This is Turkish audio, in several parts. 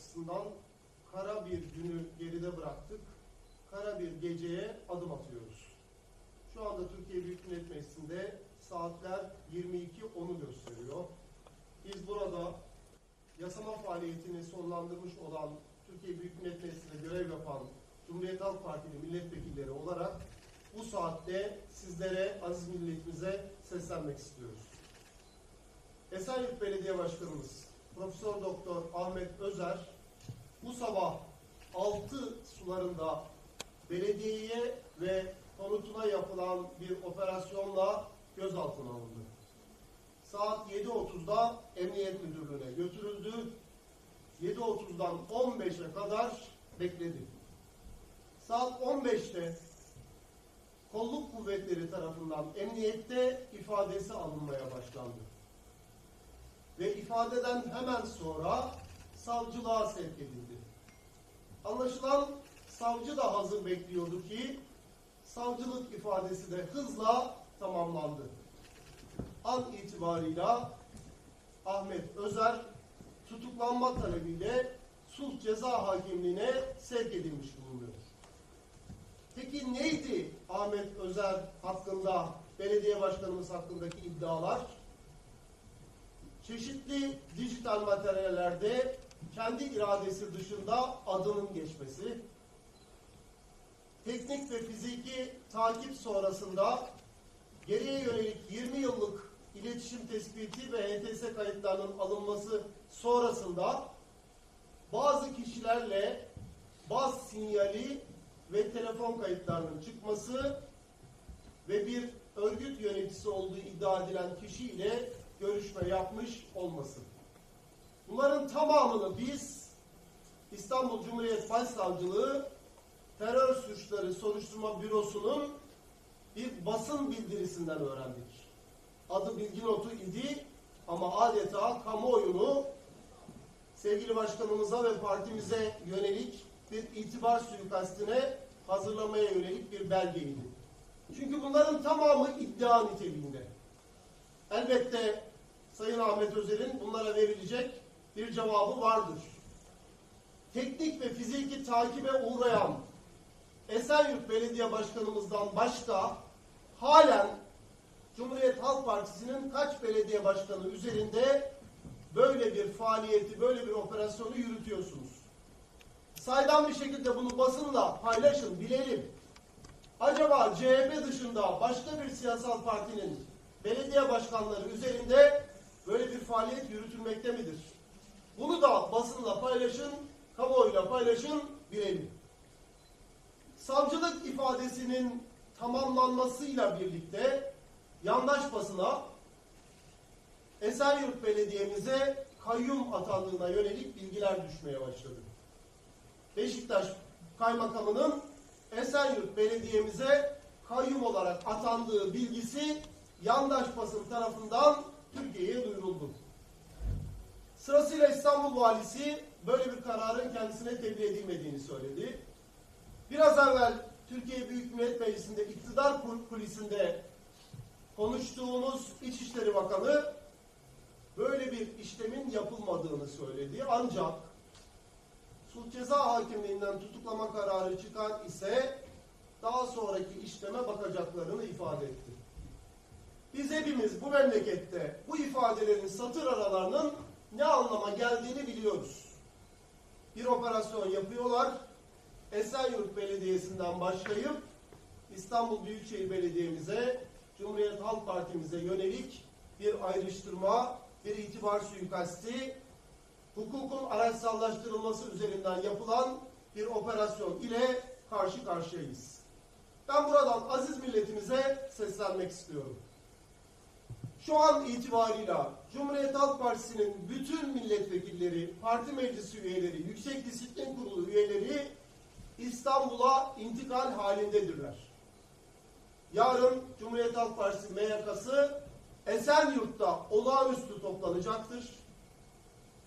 açısından kara bir günü geride bıraktık. Kara bir geceye adım atıyoruz. Şu anda Türkiye Büyük Millet Meclisi'nde saatler 22.10'u gösteriyor. Biz burada yasama faaliyetini sonlandırmış olan Türkiye Büyük Millet Meclisi'nde görev yapan Cumhuriyet Halk Partili milletvekilleri olarak bu saatte sizlere, aziz milletimize seslenmek istiyoruz. Esenyurt Belediye Başkanımız Profesör Doktor Ahmet Özer bu sabah 6 sularında belediyeye ve konutuna yapılan bir operasyonla gözaltına alındı. Saat 7.30'da Emniyet Müdürlüğü'ne götürüldü. 7.30'dan 15'e kadar bekledi. Saat 15'te kolluk kuvvetleri tarafından emniyette ifadesi alınmaya başlandı. Ve ifadeden hemen sonra savcılığa sevk edildi. Anlaşılan savcı da hazır bekliyordu ki savcılık ifadesi de hızla tamamlandı. An itibarıyla Ahmet Özer tutuklanma talebiyle sulh ceza hakimliğine sevk edilmiş bulunuyor. Peki neydi Ahmet Özer hakkında, belediye başkanımız hakkındaki iddialar? Çeşitli dijital materyallerde kendi iradesi dışında adının geçmesi, teknik ve fiziki takip sonrasında geriye yönelik 20 yıllık iletişim tespiti ve HTS kayıtlarının alınması sonrasında bazı kişilerle baz sinyali ve telefon kayıtlarının çıkması ve bir örgüt yöneticisi olduğu iddia edilen kişiyle görüşme yapmış olması. Bunların tamamını biz İstanbul Cumhuriyet Başsavcılığı Terör Suçları Soruşturma Bürosu'nun bir basın bildirisinden öğrendik. Adı bilgi notu idi ama adeta kamuoyunu sevgili başkanımıza ve partimize yönelik bir itibar suikastine hazırlamaya yönelik bir belgeydi. Çünkü bunların tamamı iddia niteliğinde. Elbette Sayın Ahmet Özer'in bunlara verilecek bir cevabı vardır. Teknik ve fiziki takibe uğrayan Esenyurt Belediye Başkanımızdan başka halen Cumhuriyet Halk Partisi'nin kaç belediye başkanı üzerinde böyle bir faaliyeti, böyle bir operasyonu yürütüyorsunuz? Saydam bir şekilde bunu basınla paylaşın, bilelim. Acaba CHP dışında başka bir siyasal partinin belediye başkanları üzerinde böyle bir faaliyet yürütülmekte midir? Bunu da basınla paylaşın, kamuoyuyla paylaşın, bilelim. Savcılık ifadesinin tamamlanmasıyla birlikte yandaş basına Esenyurt Belediye'mize kayyum atandığına yönelik bilgiler düşmeye başladı. Beşiktaş Kaymakamı'nın Esenyurt Belediye'mize kayyum olarak atandığı bilgisi yandaş basın tarafından Türkiye'ye duyuruldu. Sırasıyla İstanbul Valisi böyle bir kararın kendisine tebliğ edilmediğini söyledi. Biraz evvel Türkiye Büyük Millet Meclisi'nde iktidar kulisinde konuştuğumuz İçişleri Bakanı böyle bir işlemin yapılmadığını söyledi. Ancak Sulh Ceza Hakimliğinden tutuklama kararı çıkar ise daha sonraki işleme bakacaklarını ifade etti. Biz hepimiz bu memlekette bu ifadelerin satır aralarının ne anlama geldiğini biliyoruz. Bir operasyon yapıyorlar. Esenyurt Belediyesi'nden başlayıp İstanbul Büyükşehir Belediye'mize, Cumhuriyet Halk Parti'mize yönelik bir ayrıştırma, bir itibar suikasti, hukukun araçsallaştırılması üzerinden yapılan bir operasyon ile karşı karşıyayız. Ben buradan aziz milletimize seslenmek istiyorum. Şu an itibarıyla Cumhuriyet Halk Partisi'nin bütün milletvekilleri, parti meclisi üyeleri, Yüksek Disiplin Kurulu üyeleri İstanbul'a intikal halindedirler. Yarın Cumhuriyet Halk Partisi MYK'sı Esenyurt'ta olağanüstü toplanacaktır.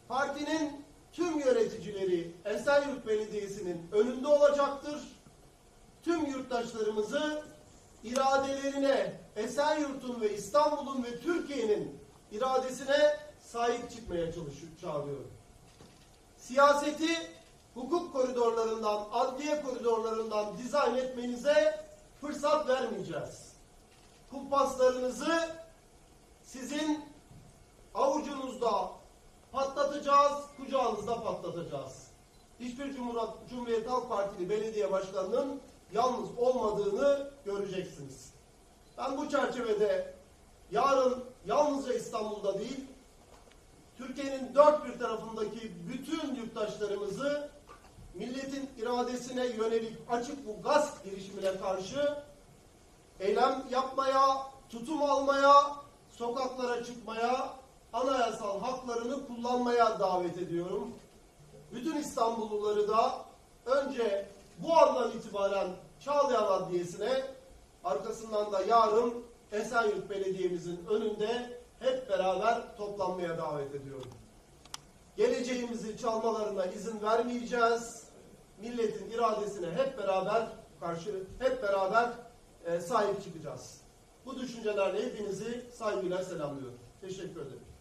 Partinin tüm yöneticileri Esenyurt Belediyesi'nin önünde olacaktır. Tüm yurttaşlarımızı iradelerine, Esenyurt'un ve İstanbul'un ve Türkiye'nin iradesine sahip çıkmaya çalışıyor, çağırıyorum. Siyaseti hukuk koridorlarından, adliye koridorlarından dizayn etmenize fırsat vermeyeceğiz. Kumpaslarınızı sizin avucunuzda patlatacağız, kucağınızda patlatacağız. Hiçbir Cumhuriyet Halk Partili belediye başkanının yalnız olmadığını göreceksiniz. Ben bu çerçevede yarın yalnızca İstanbul'da değil, Türkiye'nin dört bir tarafındaki bütün yurttaşlarımızı milletin iradesine yönelik açık bu gasp girişimine karşı eylem yapmaya, tutum almaya, sokaklara çıkmaya, anayasal haklarını kullanmaya davet ediyorum. Bütün İstanbulluları da önce bu andan itibaren Çağlayan Adliyesi'ne, arkasından da yarın Esenyurt Belediye'mizin önünde hep beraber toplanmaya davet ediyorum. Geleceğimizi çalmalarına izin vermeyeceğiz. Milletin iradesine hep beraber karşı, hep beraber e, sahip çıkacağız. Bu düşüncelerle hepinizi saygıyla selamlıyorum. Teşekkür ederim.